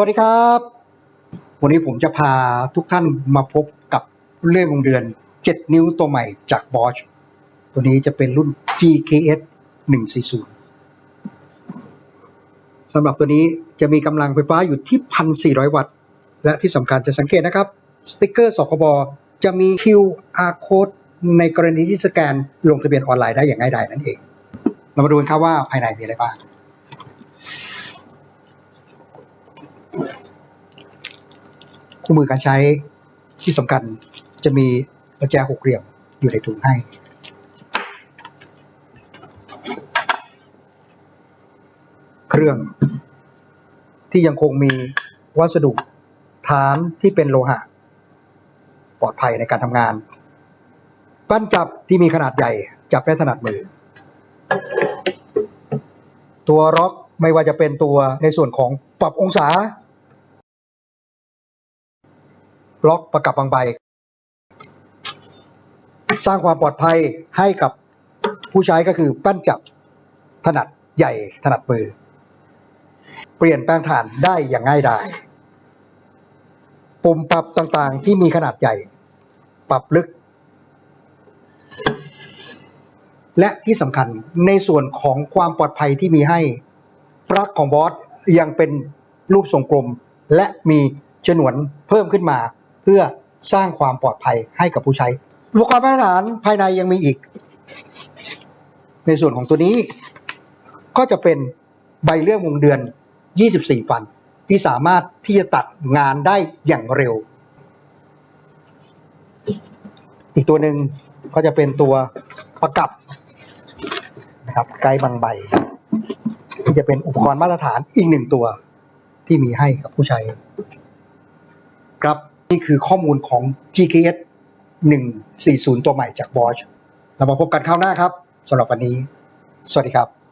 สวัสดีครับ วันนี้ผมจะพาทุกท่านมาพบกับเลื่อยวงเดือน 7 นิ้วตัวใหม่จาก Bosch ตัวนี้จะเป็นรุ่น GKS 140สำหรับตัวนี้จะมีกำลังไฟฟ้าอยู่ที่ 1,400 วัตต์ และที่สำคัญจะสังเกตนะครับ สติกเกอร์สคบจะมี QR code ในกรณีที่สแกนลงทะเบียนออนไลน์ได้อย่างง่ายดายนั่นเอง เรามาดูกันครับว่าภายในมีอะไรบ้าง คู่มือการใช้ที่สำคัญจะมีประแจหกเหลี่ยมอยู่ในถุงให้ เครื่องที่ยังคงมีวัสดุฐานที่เป็นโลหะ ปลอดภัยในการทำงาน ปั้นจับที่มีขนาดใหญ่ จับได้ถนัดมือ ตัวล็อกไม่ว่าจะเป็นตัวในส่วนของ ปรับองศา ล็อกประกับบางใบ สร้างความปลอดภัยให้กับผู้ใช้ก็คือปั้นจับถนัดใหญ่ถนัดมือ เปลี่ยนแปลงฐานได้อย่างง่ายดาย ปุ่มปรับต่างๆที่มีขนาดใหญ่ ปรับลึก และที่สำคัญในส่วนของความปลอดภัยที่มีให้ ปลั๊กของบอสยังเป็นรูปทรงกลม และมีฉนวนเพิ่มขึ้นมา เพื่อสร้างความปลอดภัยให้กับผู้ใช้อุปกรณ์มาตรฐานภายในยังมีอีก ในส่วนของตัวนี้ ก็จะเป็นใบเลื่อนวงเดือน 24 ฟัน ที่สามารถที่จะตัดงานได้อย่างเร็ว อีกตัวหนึ่งก็จะเป็นตัวประกับนะครับไกด์บางใบ จะเป็นอุปกรณ์มาตรฐานอีกหนึ่งตัว ที่มีให้กับผู้ใช้ ครับนี่คือข้อมูลของ GKS 140 ตัวใหม่จาก Bosch เรามาพบกันคราวหน้าครับสำหรับวันนี้ สวัสดีครับ